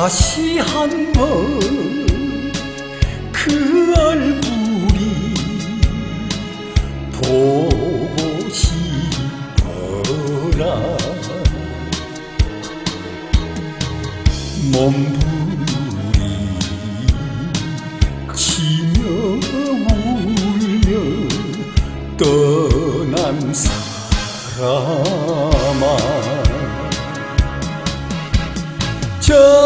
다시 한 번 그 얼굴이 보고 싶어라. 몸부림 치며 울며 떠난 사람아. 저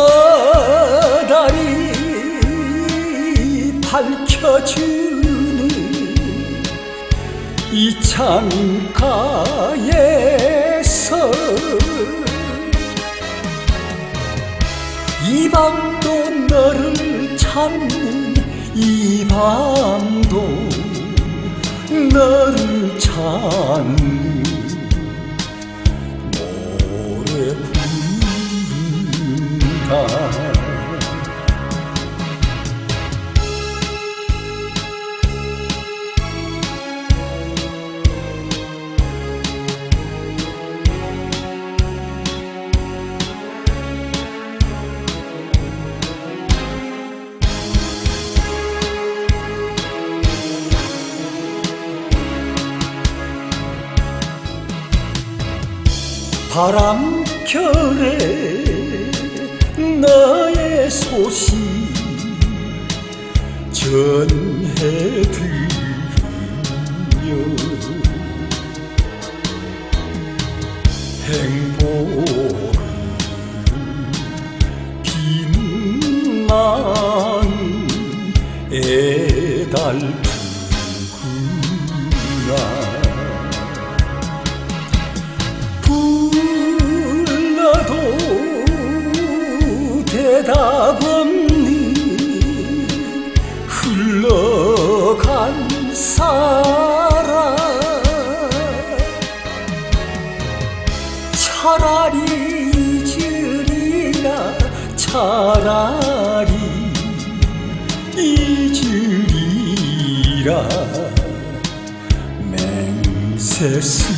밝혀주는 이 창가에서 이 밤도 너를 찾는 이 밤도 너를 찾는 바람결에 너의 소식 전해드리며 행복은 빛난 애달프구나 차라리 잊으리라 차라리 잊으리라 맹세 슬프다